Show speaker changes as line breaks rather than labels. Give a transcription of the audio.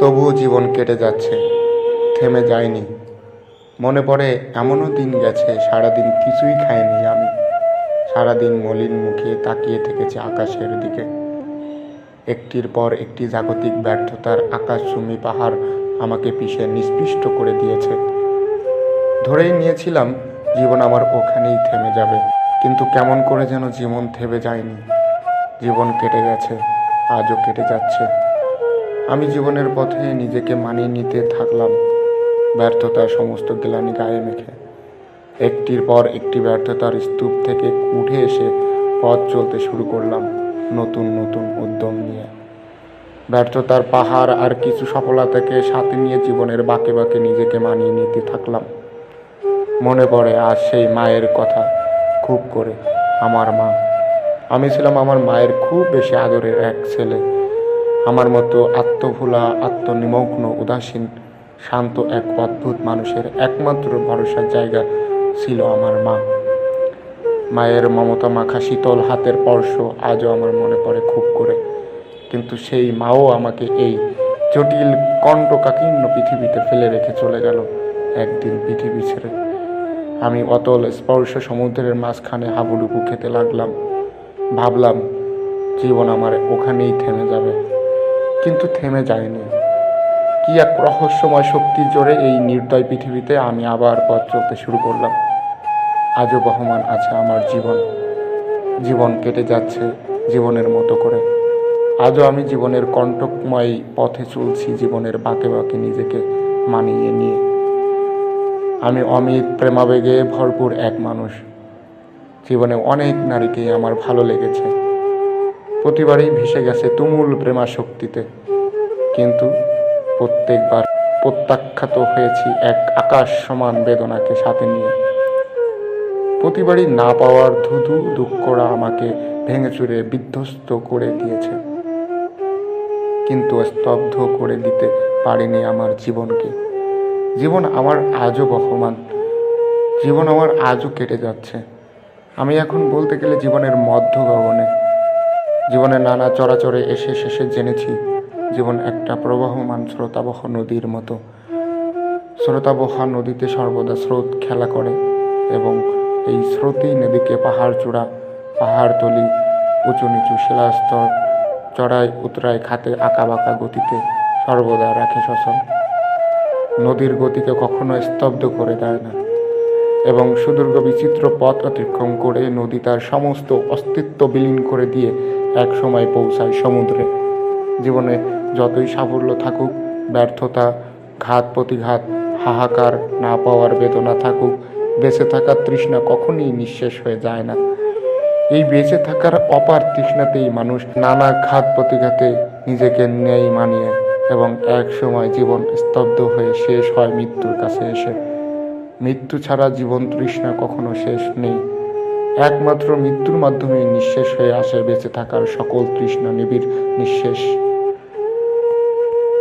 তবুও জীবন কেটে যাচ্ছে, থেমে যায়নি। মনে পড়ে, এমনও দিন গেছে, সারাদিন কিছুই খাইনি আমি। সারাদিন মলিন মুখে তাকিয়ে থেকেছি আকাশের দিকে। একটির পর একটি জাগতিক ব্যর্থতার আকাশচুম্বী পাহাড় আমাকে পিষে নিষ্পিষ্ট করে দিয়েছে। ধরেই নিয়েছিলাম, জীবন আমার ওখানেই থেমে যাবে। কিন্তু কেমন করে যেন জীবন থেমে যায়নি। জীবন কেটে গেছে, আজও কেটে যাচ্ছে। আমি জীবনের পথে নিজেকে মানিয়ে নিতে থাকলাম। ব্যর্থতার সমস্ত গ্লানি গায়ে মেখে। একটির পর একটি ব্যর্থতার স্তূপ থেকে উঠে এসে পথ চলতে শুরু করলাম নতুন নতুন উদ্যম নিয়ে। ব্যর্থতার পাহাড় আর কিছু সফলতাকে সাথে নিয়ে জীবনের বাঁকে বাঁকে নিজেকে মানিয়ে নিতে থাকলাম। মনে পড়ে আর সেই মায়ের কথা খুব করে, আমার মা। আমি ছিলাম আমার মায়ের খুব বেশি আদরের এক ছেলে। আমার মতো আত্মভোলা, আত্মনিমগ্ন, উদাসীন, শান্ত এক অদ্ভুত মানুষের একমাত্র ভরসার জায়গা ছিল আমার মা। মায়ের মমতা মাখা শীতল হাতের স্পর্শ আজও আমার মনে পড়ে খুব করে। কিন্তু সেই মাও আমাকে এই জটিল কণ্ঠকাকীর্ণ পৃথিবীতে ফেলে রেখে চলে গেল একদিন পৃথিবী ছেড়ে। আমি অতল স্পর্শ সমুদ্রের মাঝখানে হাবুডুবু খেতে লাগলাম। ভাবলাম, জীবন আমার ওখানেই থেমে যাবে। কিন্তু থেমে যায়নি। কি এক রহস্যময় শক্তির জোরে এই নির্দয় পৃথিবীতে আমি আবার পথ চলতে শুরু করলাম। আজও বহমান আছে আমার জীবন। জীবন কেটে যাচ্ছে জীবনের মতো করে। আজও আমি জীবনের কণ্টকময় পথে চলছি জীবনের বাঁকে বাঁকে নিজেকে মানিয়ে নিয়ে। আমি অমিত প্রেমাবেগে ভরপুর এক মানুষ। জীবনে অনেক নারীকেই আমার ভালো লেগেছে। প্রতিবারই ভেসে গেছে তুমুল প্রেমা শক্তিতে কিন্তু প্রত্যেকবার প্রত্যাখ্যাত হয়েছি এক আকাশ সমান বেদনাকে সাথে নিয়ে। প্রতিবারই না পাওয়ার ধুধু দুঃখরা আমাকে ভেঙে চুরে বিধ্বস্ত করে দিয়েছে। কিন্তু স্তব্ধ করে দিতে পারিনি আমার জীবনকে। জীবন আমার আজও বহমান। জীবন আমার আজও কেটে যাচ্ছে। আমি এখন বলতে গেলে জীবনের মধ্য গগনে জীবনের নানা চরাচরে এসে শেষে জেনেছি, জীবন একটা প্রবাহমান স্রোতাবহ নদীর মতো। স্রোতাবহ নদীতে সর্বদা স্রোত খেলা করে এবং এই স্রোতেই নদীকে পাহাড় চূড়া পাহাড়তলি উঁচু নিচু শিলাস্তর, চড়াই উতরাই খাতে আঁকা বাঁকা গতিতে সর্বদা রাখে সচল নদীর গতিকে কখনো স্তব্ধ করে দেয় না। এবং সুদীর্ঘ বিচিত্র পথ অতিক্রম করে নদী তার সমস্ত অস্তিত্ব বিলীন করে দিয়ে এক সময় পৌঁছায় সমুদ্রে। জীবনে যতই সাফল্য থাকুক, ব্যর্থতা, ঘাত প্রতিঘাত, হাহাকার না পাওয়ার বেদনা থাকুক, বেঁচে থাকার তৃষ্ণা কখনই নিঃশেষ হয়ে যায় না। এই বেঁচে থাকার অপার তৃষ্ণাতেই মানুষ নানা ঘাত প্রতিঘাতে নিজেকে ন্যায় মানিয়ে এবং এক সময় জীবন স্তব্ধ হয়ে শেষ হয় মৃত্যুর কাছে এসে। মৃত্যু ছাড়া জীবন তৃষ্ণা কখনো শেষ নেই। একমাত্র মৃত্যুর মাধ্যমে নিঃশেষ হয়ে আসে বেঁচে থাকার সকল তৃষ্ণা নিবিড় নিঃশেষ।